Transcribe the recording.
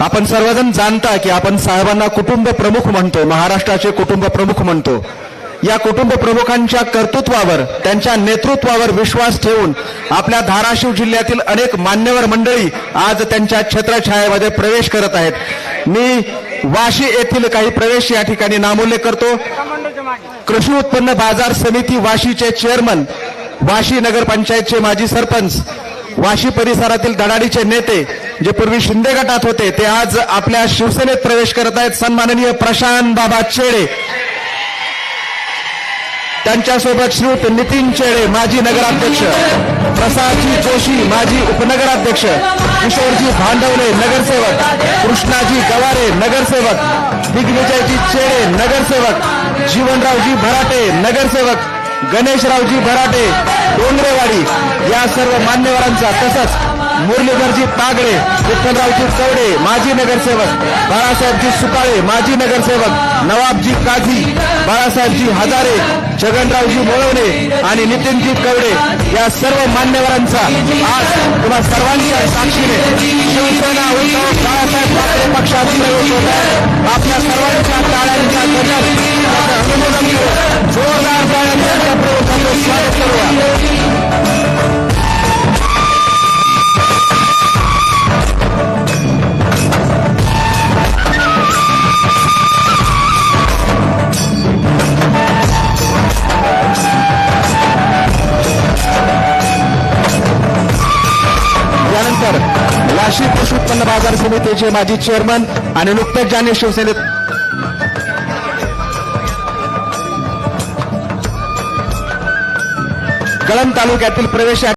आपण सर्वजण जाणता की आपण साहेबांना कुटुंब प्रमुख म्हणतो महाराष्ट्राचे कुटुंब प्रमुख म्हणतो. या कुटुंब प्रमुखांच्या कर्तृत्वावर त्यांच्या नेतृत्वावर विश्वास ठेवून आपल्या धाराशिव जिल्ह्यातील अनेक मान्यवर मंडळी आज त्यांच्या छत्रछायामध्ये प्रवेश करत आहेत. मी वाशी येथील काही प्रवेश या ठिकाणी नामोल्लेख करतो. कृषी उत्पन्न बाजार समिती वाशीचे चेअरमन वाशी नगरपंचायतचे माजी सरपंच वाशी परिसरातील दडाडीचे नेते जे पूर्वी शिंदे गटात होते ते आज आपल्या शिवसेनेत प्रवेश करत आहेत. सन्माननीय प्रशांत बाबा चेडे. त्यांच्यासोबत श्रीयुत नितीन चेडे माजी नगराध्यक्ष. प्रसादजी जोशी माजी उपनगराध्यक्ष. किशोरजी भांडवले नगरसेवक. कृष्णाजी गवारे नगरसेवक. दिग्विजयजी चेडे नगरसेवक. जीवनरावजी भराटे नगरसेवक. गणेशरावजी भराटे डोंगरेवाडी. या सर्व मान्यवरांचा तसंच मुरलीधरजी तागडे विठ्ठलरावजी कवडे माजी नगरसेवक बाळासाहेबजी सुकाळे माजी नगरसेवक नवाबजी काझी बाळासाहेबजी हजारे छगनरावजी मोळवणे आणि नितीनजी कवडे या सर्व मान्यवरांचा आज तुम्हा सर्वांच्या साक्षीने शिवसेना उद्धव बाळासाहेब ठाकरे पक्षात प्रवेश होत आहे. आपल्या सर्वांच्या टाळ्यांच्या गजर. अनुमोदन जो यानंतर वाशी कृषी उत्पन्न बाजार समितीचे माजी चेअरमन आणि नुकतेच ज्यांनी शिवसेनेत कळंब तालुक्यातील प्रवेश